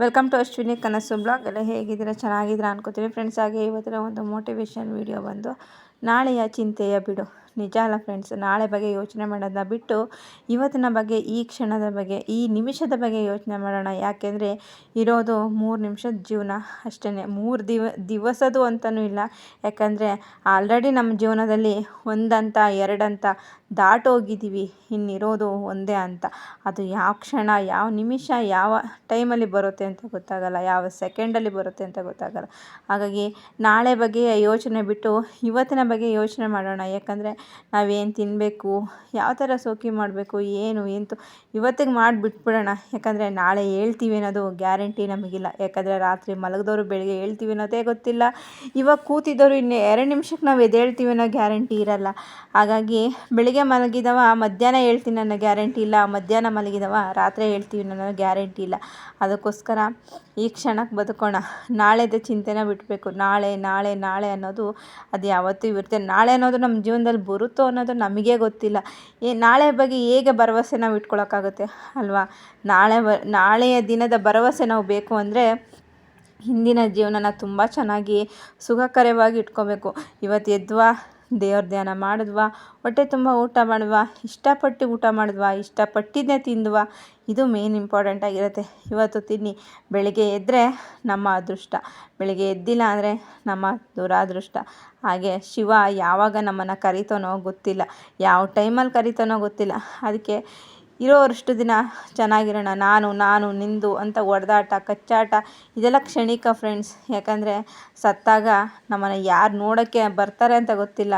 Welcome to Ashwini ಕನಸು blog ಎಲ್ಲ ಹೇಗಿದ್ದೀರಾ? ಚೆನ್ನಾಗಿದ್ದೀರಾ ಅನ್ಕೋತೀವಿ ಫ್ರೆಂಡ್ಸ್ ಹಾಗೆ ಇವತ್ತಿನ ಒಂದು ಮೋಟಿವೇಶನ್ ವಿಡಿಯೋ ಬಂದು ನಾಳೆಯ ಚಿಂತೆಯ ಬಿಡು. ನಿಜ ಅಲ್ಲ ಫ್ರೆಂಡ್ಸ್ ನಾಳೆ ಬಗ್ಗೆ ಯೋಚನೆ ಮಾಡೋದನ್ನ ಬಿಟ್ಟು ಇವತ್ತಿನ ಬಗ್ಗೆ, ಈ ಕ್ಷಣದ ಬಗ್ಗೆ, ಈ ನಿಮಿಷದ ಬಗ್ಗೆ ಯೋಚನೆ ಮಾಡೋಣ. ಯಾಕೆಂದರೆ ಇರೋದು ಮೂರು ನಿಮಿಷದ ಜೀವನ ಅಷ್ಟೇ ಮೂರು ದಿವ ದಿವಸದು ಅಂತಲೂ ಇಲ್ಲ. ಯಾಕಂದರೆ ಆಲ್ರೆಡಿ ನಮ್ಮ ಜೀವನದಲ್ಲಿ ಒಂದಂತ, ಎರಡಂತ ದಾಟೋಗಿದ್ದೀವಿ. ಇನ್ನಿರೋದು ಒಂದೇ ಅಂತ. ಅದು ಯಾವ ಕ್ಷಣ, ಯಾವ ನಿಮಿಷ, ಯಾವ ಟೈಮಲ್ಲಿ ಬರುತ್ತೆ ಅಂತ ಗೊತ್ತಾಗಲ್ಲ. ಯಾವ ಸೆಕೆಂಡಲ್ಲಿ ಬರುತ್ತೆ ಅಂತ ಗೊತ್ತಾಗಲ್ಲ. ಹಾಗಾಗಿ ನಾಳೆ ಬಗ್ಗೆ ಯೋಚನೆ ಬಿಟ್ಟು ಇವತ್ತಿನ ಬಗ್ಗೆ ಯೋಚನೆ ಮಾಡೋಣ. ಯಾಕಂದರೆ ನಾವೇನು ತಿನ್ನಬೇಕು, ಯಾವ ಥರ ಸೋಕಿ ಮಾಡಬೇಕು, ಏನು, ಎಂತು, ಇವತ್ತಿಗೆ ಮಾಡಿಬಿಟ್ಬಿಡೋಣ. ಯಾಕಂದರೆ ನಾಳೆ ಹೇಳ್ತೀವಿ ಅನ್ನೋದು ಗ್ಯಾರಂಟಿ ನಮಗಿಲ್ಲ. ಯಾಕಂದರೆ ರಾತ್ರಿ ಮಲಗಿದವರು ಬೆಳಗ್ಗೆ ಹೇಳ್ತೀವಿ ಅನ್ನೋದೇ ಗೊತ್ತಿಲ್ಲ. ಇವಾಗ ಕೂತಿದ್ದವರು ಇನ್ನು ಎರಡು ನಿಮಿಷಕ್ಕೆ ನಾವು ಎದ್ದೇಳ್ತೀವಿ ಅನ್ನೋ ಗ್ಯಾರಂಟಿ ಇರಲ್ಲ. ಹಾಗಾಗಿ ಬೆಳಿಗ್ಗೆ ಮಲಗಿದವ, ಮಧ್ಯಾಹ್ನ ಹೇಳ್ತೀನಿ ಅನ್ನೋ ಗ್ಯಾರಂಟಿ ಇಲ್ಲ, ಮಧ್ಯಾಹ್ನ ಮಲಗಿದವ, ರಾತ್ರಿ ಹೇಳ್ತೀವಿ ಅನ್ನೋ ಗ್ಯಾರಂಟಿ ಇಲ್ಲ. ಅದಕ್ಕೋಸ್ಕರ ಈ ಕ್ಷಣಕ್ಕೆ ಬದುಕೋಣ. ನಾಳೆದ ಚಿಂತೆನ ಬಿಡಬೇಕು ನಾಳೆ ನಾಳೆ ನಾಳೆ ಅನ್ನೋದು ಅದು ಯಾವತ್ತೂ ಇರುತ್ತೆ. ನಾಳೆ ಅನ್ನೋದು ನಮ್ಮ ಜೀವನದಲ್ಲಿ ಬರುತ್ತೋ ಅನ್ನೋದು ನಮಗೆ ಗೊತ್ತಿಲ್ಲ. ಏ, ನಾಳೆ ಬಗ್ಗೆ ಹೇಗೆ ಭರವಸೆ ನಾವು ಇಟ್ಕೊಳಕ್ಕಾಗುತ್ತೆ? ಅಲ್ವಾ? ನಾಳೆ ಬ ನಾಳೆಯ ದಿನದ ಭರವಸೆ ನಾವು ಬೇಕು ಅಂದರೆ ಹಿಂದಿನ ಜೀವನನ ತುಂಬ ಚೆನ್ನಾಗಿ ಸುಖಕರವಾಗಿ ಇಟ್ಕೋಬೇಕು. ಇವತ್ತು ಎದ್ವಾ ದೇವ್ರ ಧ್ಯಾನ ಮಾಡಿದ್ವಾ, ಹೊಟ್ಟೆ ತುಂಬ ಊಟ ಮಾಡಿದ್ವಾ, ಇಷ್ಟಪಟ್ಟು ಊಟ ಮಾಡಿದ್ವಾ ಇಷ್ಟಪಟ್ಟಿದ್ದೇ ತಿಂದ್ವಾ, ಇದು ಮೇನ್ ಇಂಪಾರ್ಟೆಂಟ್ ಆಗಿರುತ್ತೆ. ಇವತ್ತು ತಿನ್ನಿ. ಬೆಳಗ್ಗೆ ಎದ್ದರೆ ನಮ್ಮ ಅದೃಷ್ಟ. ಬೆಳಗ್ಗೆ ಎದ್ದಿಲ್ಲ ಅಂದರೆ ನಮ್ಮ ದುರಾದೃಷ್ಟ. ಹಾಗೆ ಶಿವ ಯಾವಾಗ ನಮ್ಮನ್ನು ಕರಿತಾನೋ ಗೊತ್ತಿಲ್ಲ. ಯಾವ ಟೈಮಲ್ಲಿ ಕರಿತಾನೋ ಗೊತ್ತಿಲ್ಲ. ಅದಕ್ಕೆ ಇರೋವಷ್ಟು ದಿನ ಚೆನ್ನಾಗಿರೋಣ. ನಾನು ನಾನು, ನಿಂದು ಅಂತ ಹೊಡೆದಾಟ ಕಚ್ಚಾಟ, ಇದೆಲ್ಲ ಕ್ಷಣಿಕ ಫ್ರೆಂಡ್ಸ್ ಯಾಕಂದರೆ ಸತ್ತಾಗ ನಮ್ಮನ್ನು ಯಾರು ನೋಡೋಕ್ಕೆ ಬರ್ತಾರೆ ಅಂತ ಗೊತ್ತಿಲ್ಲ.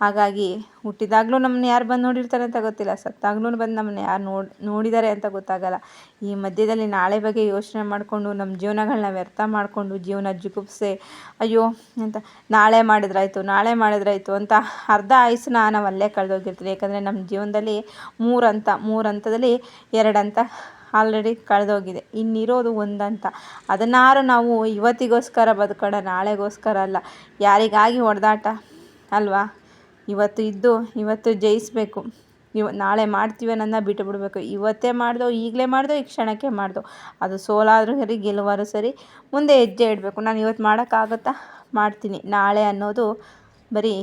ಹಾಗಾಗಿ ಹುಟ್ಟಿದಾಗಲೂ ನಮ್ಮನ್ನ ಯಾರು ಬಂದು ನೋಡಿರ್ತಾರೆ ಅಂತ ಗೊತ್ತಿಲ್ಲ, ಸತ್ತಾಗ್ಲೂ ಬಂದು ನಮ್ಮನ್ನ ಯಾರು ನೋಡಿ ನೋಡಿದ್ದಾರೆ ಅಂತ ಗೊತ್ತಾಗಲ್ಲ. ಈ ಮಧ್ಯದಲ್ಲಿ ನಾಳೆ ಬಗ್ಗೆ ಯೋಚನೆ ಮಾಡಿಕೊಂಡು, ನಮ್ಮ ಜೀವನಗಳನ್ನ ವ್ಯರ್ಥ ಮಾಡಿಕೊಂಡು, ಜೀವನ ಜುಗುಪ್ಸೆ, ಅಯ್ಯೋ ಅಂತ ನಾಳೆ ಮಾಡಿದ್ರಾಯ್ತು ನಾಳೆ ಮಾಡಿದ್ರಾಯ್ತು ಅಂತ ಅರ್ಧ ಆಯುಸ್ಸನ್ನ ನಾವು ಅಲ್ಲೇ ಕಳೆದೋಗಿರ್ತೀವಿ. ಯಾಕಂದರೆ ನಮ್ಮ ಜೀವನದಲ್ಲಿ ಮೂರು ಹಂತ ಮೂರು ಹಂತದಲ್ಲಿ ಎರಡು ಹಂತ ಆಲ್ರೆಡಿ ಕಳೆದೋಗಿದೆ. ಇನ್ನಿರೋದು ಒಂದಂತ. ಅದನ್ನಾರು ನಾವು ಇವತ್ತಿಗೋಸ್ಕರ ಬದುಕೋಣ, ನಾಳೆಗೋಸ್ಕರ ಅಲ್ಲ. ಯಾರಿಗಾಗಿ ಹೊಡೆದಾಟ? ಅಲ್ವಾ? ಇವತ್ತು ಇದ್ದು, ಇವತ್ತು ಜಯಿಸಬೇಕು. ಇವ, ನಾಳೆ ಮಾಡ್ತೀವಿ ನನ್ನ ಬಿಟ್ಟು ಬಿಡಬೇಕು. ಇವತ್ತೇ ಮಾಡ್ದೋ, ಈಗಲೇ ಮಾಡ್ದೋ, ಈ ಕ್ಷಣಕ್ಕೆ ಮಾಡ್ದೋ. ಅದು ಸೋಲಾದರೂ ಸರಿ, ಗೆಲುವಾದರೂ ಸರಿ, ಮುಂದೆ ಹೆಜ್ಜೆ ಇಡಬೇಕು. ನಾನು ಇವತ್ತು ಮಾಡೋಕ್ಕಾಗುತ್ತಾ? ಮಾಡ್ತೀನಿ. ನಾಳೆ ಅನ್ನೋದು ಬರೀ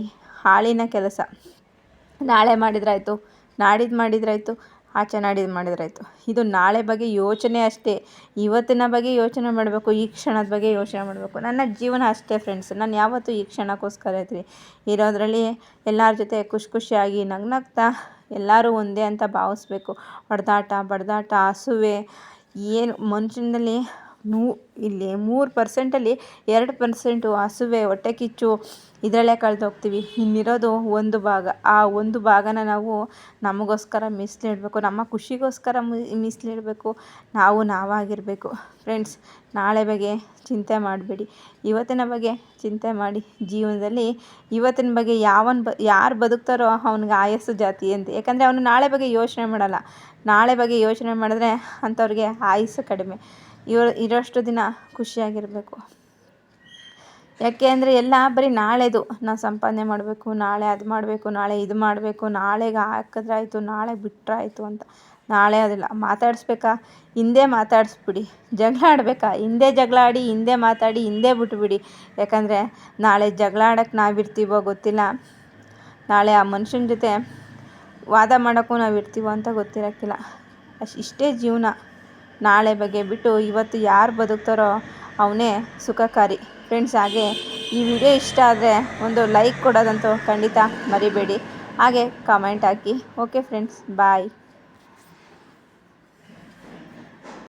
ಹಾಳಿನ ಕೆಲಸ. ನಾಳೆ ಮಾಡಿದ್ರಾಯಿತು, ನಾಡಿದ್ದು ಮಾಡಿದ್ರಾಯ್ತು ಆಚೆ ಮಾಡಿದ್ರಾಯ್ತು. ಇದು ನಾಳೆ ಬಗ್ಗೆ ಯೋಚನೆ ಅಷ್ಟೇ. ಇವತ್ತಿನ ಬಗ್ಗೆ ಯೋಚನೆ ಮಾಡಬೇಕು, ಈ ಕ್ಷಣದ ಬಗ್ಗೆ ಯೋಚನೆ ಮಾಡಬೇಕು. ನನ್ನ ಜೀವನ ಅಷ್ಟೇ ಫ್ರೆಂಡ್ಸ್ ನಾನು ಯಾವತ್ತೂ ಈ ಕ್ಷಣಕ್ಕೋಸ್ಕರ ಇರ್ತೀನಿ. ಇರೋದರಲ್ಲಿ ಎಲ್ಲರ ಜೊತೆ ಖುಷಿ ಖುಷಿಯಾಗಿ ನಗ್ನಗ್ತಾ ಎಲ್ಲರೂ ಒಂದೇ ಅಂತ ಭಾವಿಸ್ಬೇಕು. ಹೊಡೆದಾಟ, ಬಡ್ದಾಟ, ಹಸುವೆ, ಏನು ಮನುಷ್ಯನಲ್ಲಿ ನೂ, ಇಲ್ಲಿ ಮೂರು ಪರ್ಸೆಂಟಲ್ಲಿ ಎರಡು ಪರ್ಸೆಂಟು ಹಸುವೆ, ಹೊಟ್ಟೆ ಕಿಚ್ಚು ಇದರಲ್ಲೇ ಕಳೆದೋಗ್ತೀವಿ ಇನ್ನಿರೋದು ಒಂದು ಭಾಗ. ಆ ಒಂದು ಭಾಗನ ನಾವು ನಮಗೋಸ್ಕರ ಮೀಸಲಿಡಬೇಕು ನಮ್ಮ ಖುಷಿಗೋಸ್ಕರ ಮೀಸಲಿಡಬೇಕು ನಾವು ನಾವಾಗಿರಬೇಕು. ಫ್ರೆಂಡ್ಸ್ ನಾಳೆ ಬಗ್ಗೆ ಚಿಂತೆ ಮಾಡಬೇಡಿ. ಇವತ್ತಿನ ಬಗ್ಗೆ ಚಿಂತೆ ಮಾಡಿ. ಜೀವನದಲ್ಲಿ ಇವತ್ತಿನ ಬಗ್ಗೆ ಯಾವನ್ ಬ, ಯಾರು ಬದುಕ್ತಾರೋ ಅವ್ನಿಗೆ ಆಯಸ್ಸು ಜಾತಿ ಅಂತ. ಯಾಕಂದರೆ ಅವನು ನಾಳೆ ಬಗ್ಗೆ ಯೋಚನೆ ಮಾಡಲ್ಲ. ನಾಳೆ ಬಗ್ಗೆ ಯೋಚನೆ ಮಾಡಿದ್ರೆ ಅಂಥವ್ರಿಗೆ ಆಯಸ್ಸು ಕಡಿಮೆ. ಇವ ಇರೋಷ್ಟು ದಿನ ಖುಷಿಯಾಗಿರಬೇಕು. ಯಾಕೆ ಅಂದರೆ ಎಲ್ಲ ಬರೀ ನಾಳೆದು ನಾ ಸಂಪಾದನೆ ಮಾಡಬೇಕು, ನಾಳೆ ಅದು ಮಾಡಬೇಕು, ನಾಳೆ ಇದು ಮಾಡಬೇಕು, ನಾಳೆಗೆ ಹಾಕಿದ್ರೆ ಆಯಿತು ನಾಳೆ ಬಿಟ್ಟರೆ ಆಯಿತು ಅಂತ. ನಾಳೆ ಅದಿಲ್ಲ, ಮಾತಾಡಿಸ್ಬೇಕಾ? ಹಿಂದೆ ಮಾತಾಡಿಸ್ಬಿಡಿ. ಜಗಳ ಆಡಬೇಕಾ? ಹಿಂದೆ ಜಗಳ ಆಡಿ, ಹಿಂದೆ ಮಾತಾಡಿ, ಹಿಂದೆ ಬಿಟ್ಬಿಡಿ. ಯಾಕಂದರೆ ನಾಳೆ ಜಗಳ ಆಡೋಕ್ಕೆ ನಾವಿರ್ತೀವೋ ಗೊತ್ತಿಲ್ಲ. ನಾಳೆ ಆ ಮನುಷ್ಯನ ಜೊತೆ ವಾದ ಮಾಡೋಕ್ಕೂ ನಾವು ಇರ್ತೀವೋ ಅಂತ ಗೊತ್ತಿರೋಕ್ಕಿಲ್ಲ. ಅಷ್ಟು ಇಷ್ಟೇ ಜೀವನ. ನಾಳೆ ಬಗ್ಗೆ ಬಿಟ್ಟು ಇವತ್ತು ಯಾರು ಬದುಕ್ತಾರೋ ಅವನೇ ಸುಖಕಾರಿ. ಫ್ರೆಂಡ್ಸ್ ಹಾಗೆ ಈ ವಿಡಿಯೋ ಇಷ್ಟ ಆದರೆ ಒಂದು ಲೈಕ್ ಕೊಡೋದಂತೂ ಖಂಡಿತ ಮರಿಬೇಡಿ. ಹಾಗೆ ಕಮೆಂಟ್ ಹಾಕಿ. Okay friends bye